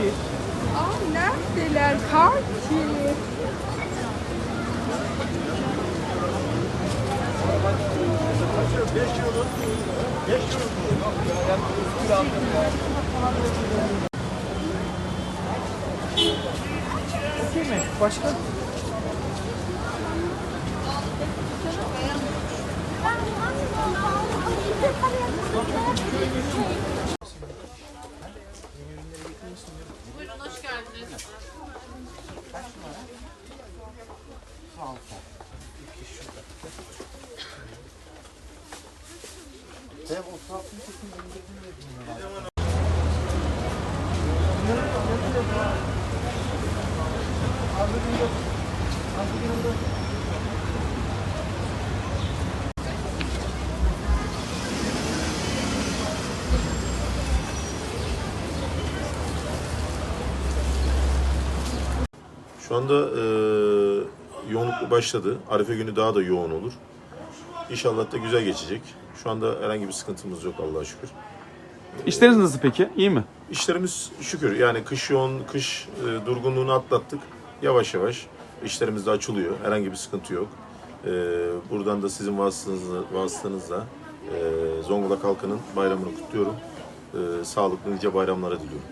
ki. Aa neredeler kar ki? Okey mi? Başka? Hoş geldiniz. Şu anda e, yoğunluk başladı. Arife günü daha da yoğun olur. İnşallah da güzel geçecek. Şu anda herhangi bir sıkıntımız yok Allah'a şükür. İşleriniz nasıl peki? İyi mi? İşlerimiz şükür yani kış yoğun, kış e, durgunluğunu atlattık. Yavaş yavaş işlerimiz de açılıyor. Herhangi bir sıkıntı yok. E, buradan da sizin vasıtanızla, vasıtanızla e, Zonguldak halkının bayramını kutluyorum. E, sağlıklı nice bayramlara diliyorum.